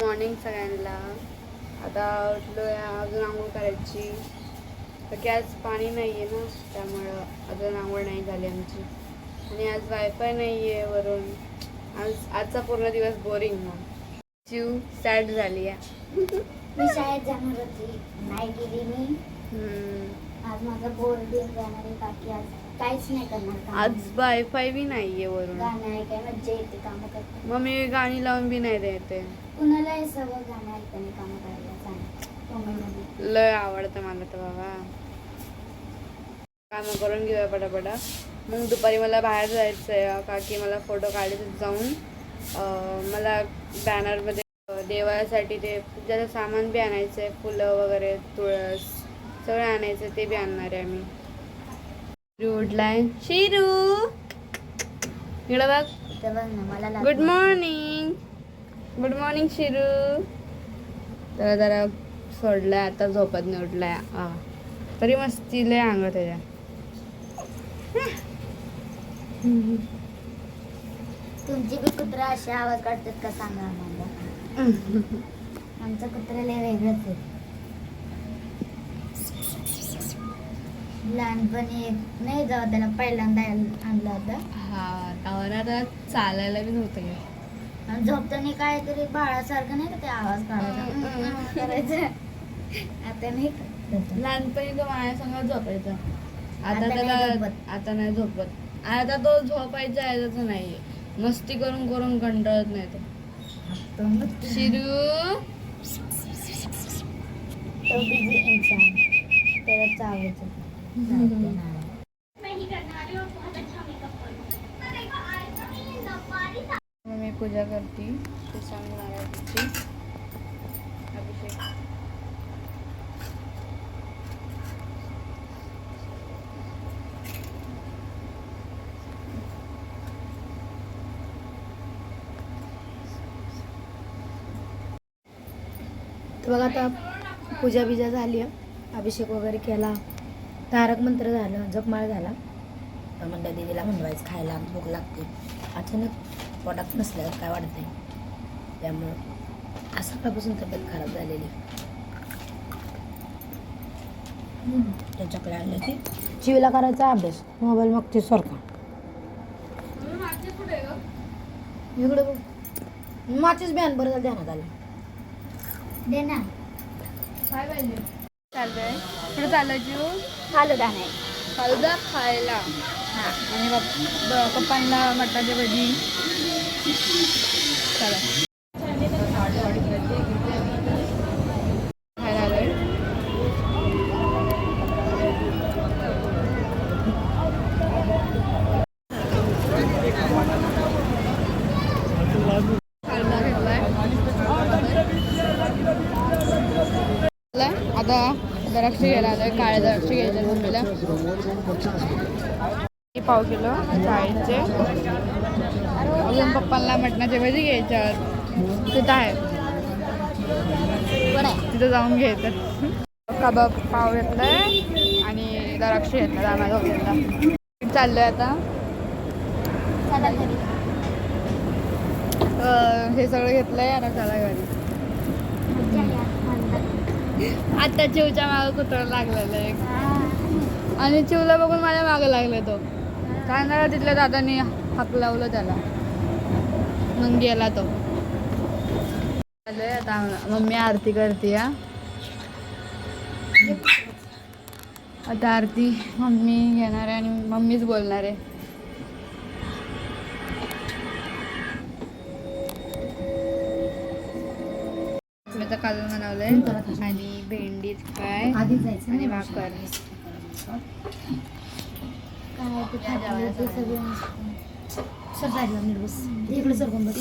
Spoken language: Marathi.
मॉर्निंग सगळ्यांना. आता उठलो अजून आंघोळ करायची. तर की आज पाणी नाही आहे ना त्यामुळं अजून आंघोळ नाही झाली आमची. आणि आज वायफाय नाही आहे वरून. आज आजचा पूर्ण दिवस बोरिंग मग जीव सॅड झाली आहे. मी शाळेत जाणार होती. नाही गेली मी. आज माझा बोर्ड दिवस जाणार आहे बाकी आज. काहीच नाही करणार काम. आज वायफाय बी नाही आहे वरून. गाणं आहे काय मज्जा येते कामं करते. मग मी गाणी लावून बी नाही देते. कुणाला हे सगळं गाणं ऐकताना कामं करायला सांग कोमलमध्ये लय आवडतं मला तर बाबा. कामं करून घेऊया पटापटा. मग दुपारी मला बाहेर जायचं आहे का की मला फोटो काढायचे जाऊन अं, मला बॅनरमध्ये देवासाठी ते पूजाचं सामान बी आणायचं आहे फुलं वगैरे तुळस सगळं आणायचं ते बी आणणार आहे आम्ही. शिरू उठलाय शिरू. इकडं बघ. इथं बघ ना मला लाग- good morning good morning Shiru. तर जरा सोडलाय आता झोपत नाही उठलाय आ. तरी मस्ती लय अंग त्याच्या. तुमची बी कुत्रा असे आवाज काढतात का सांगा आम्हाला? आमचं कुत्रा लय वेगळंच आहे. लहानपणी एक- नाही त्याला पहिल्यांदा आण- आणलं होतं. हा त्यावर आता चालायला बी नव्हतं आणि झोपताना काहीतरी बाळासारखं नाही का ते आवाज काढायचा? करायचं. आता नाही करत. लहानपणी तो माझ्यासंग झोपायचा. आता आता नाही त्याला झोपत. आता नाही झोपत. आता तो झोपायचा यायचं नाहीये. मस्ती करून करून कंटाळत नाही तो. तो मग शिरू. तो बिझी इन्सान त्याला चावायचं. नाही, नाही. मी पूजा करते. ते सांग अभिषेक. बघा आता पूजा बिजा झाली आहे. अभिषेक वगैरे केला. तारक मंत्र झालं जपमाळ झाला. तर म्हणलं दीदीला म्हणवायचं खायला भूक लागते. अचानक पोटात नसल्यावर काय वाटते त्यामुळं आज सकाळपासून तब्येत खराब झालेली. त्यांच्याकडे आणले की चिवीला करायचा अभ्यास. मोबाईल मग ते सारखा इकडे बघ. माचीच बॅन बरं झालं ध्यानात आलं. पाहिजे चाललंय. कुठं जीव फालुदा नाही फालुदा खायला. आणि पप- ब- पप्पांना मटाची भजी. चला. आता द्राक्ष घ्यायला आलोय काळे द्राक्ष घ्यायचे मम्मीला. पाव किलो चाळीसचे अजून पप्पांना मटणाचे भजी घ्यायच्यात तिथं आहे. तिथं जाऊन घ्यायचं. कबाब पाव घेतलाय आणि द्राक्ष घेतला दाना घेतला. चाललोय आता. चला घरी. अं, हे सगळं घेतलंय आता चला घरी मज्जा आहे आज म्हणतात. आता चिवच्या मागं कुत्रा लागलेलं आहे आणि चिवला बघून माझ्या मागं लागला तो. कांदा तिथल्या दादाने हाक लावलं त्याला. मग गेला तो. आता मम्मी आरती करते हा. आता आरती मम्मी घेणार आहे आणि मम्मीच बोलणार आहे. आता कालून बनवलंय आणि भेंडीत काय? आणि. भाकर. सगळं. सर बस इकडे बस